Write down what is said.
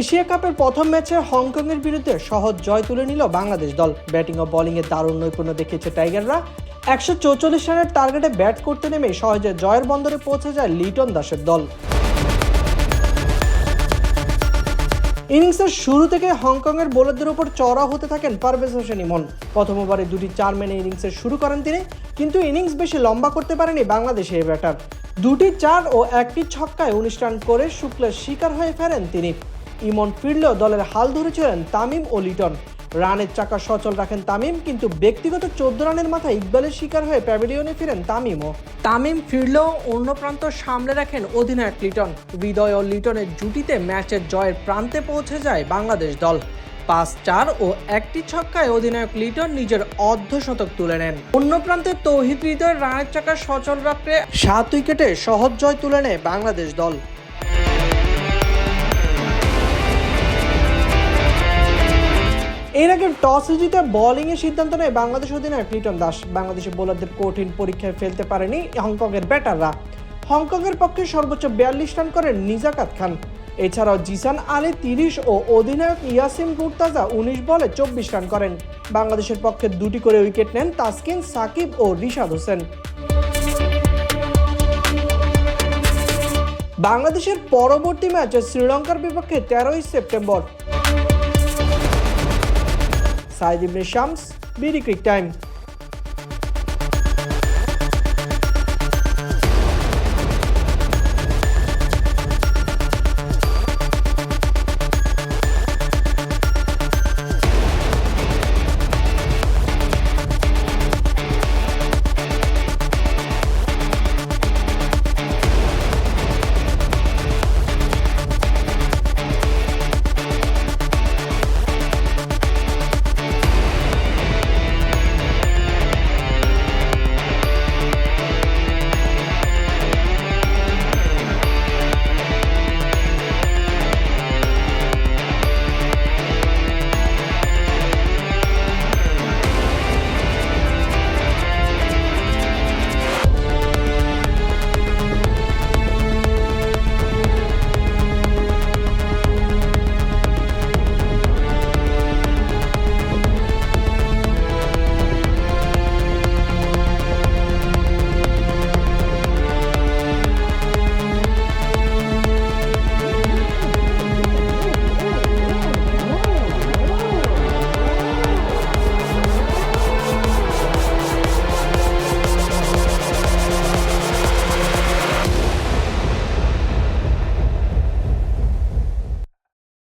Asia কাপের প্রথম ম্যাচে হংকংয়ের বিরুদ্ধে সহজ জয় তুলে নিল বাংলাদেশ দল। ব্যাটিং ও বোলিংয়ে দারুণ নৈপুণ্য দেখিয়েছে টাইগাররা। একশো চৌচল্লিশ রানের টার্গেটে ব্যাট করতে নেমে সহজে জয়ের বন্দরে পৌঁছে যায় লিটন দাসের দল। ইনিংসের শুরু থেকে হংকংয়ের বোলারদের উপর চড়া হতে থাকেন পারভেজ হোসেন ইমন। প্রথম ওভারে দুটি চার মেনে ইনিংসের শুরু করেন তিনি, কিন্তু ইনিংস বেশি লম্বা করতে পারেনি বাংলাদেশে এই ব্যাটার। দুটি চার ও একটি ছক্কায় অনুষ্ঠান করে শুক্লের শিকার হয়ে ফেরেন তিনি। ইমন ফিরলেও দলের হাল ধরেছিলেন তামিম ও লিটন। রানের চাকা সচল রাখেন তামিম, কিন্তু ব্যক্তিগত চোদ্দ রানের মাথায় ইকবালের শিকার হয়ে প্যাভিলিয়নে ফিরেন তামিমও। তামিম ফিরলেও অন্য প্রান্ত সামলে রাখেন অধিনায়ক লিটন। হৃদয় ও লিটনের জুটিতে ম্যাচের জয়ের প্রান্তে পৌঁছে যায় বাংলাদেশ দল। পাঁচ চার ও একটি ছক্কায় অধিনায়ক লিটন নিজের অর্ধশতক তুলে নেন। অন্য প্রান্তে তৌহিদ হৃদয় রানের চাকা সচল রাখতে সাত উইকেটে সহজ জয় তুলে নেয় বাংলাদেশ দল। এর আগে টস জিতে বোলিং এর সিদ্ধান্ত নেয় বাংলাদেশ অধিনায়ক লিটন দাস। বাংলাদেশের বোলারদের কঠিন পরীক্ষায় ফেলতে পারেনি হংকং এর ব্যাটাররা। হংকং এর পক্ষে সর্বোচ্চ বিয়াল্লিশ রান করেন নিজাকাত খান। এছাড়াও জিসান আলী তিরিশ ও অধিনায়ক ইয়াসিম মুর্তাজা উনিশ বলে চব্বিশ রান করেন। বাংলাদেশের পক্ষে দুটি করে উইকেট নেন তাসকিন, সাকিব ও রিশাদ হোসেন। বাংলাদেশের পরবর্তী ম্যাচ শ্রীলঙ্কার বিপক্ষে তেরোই September Saeed Ibne Shams BD cric time.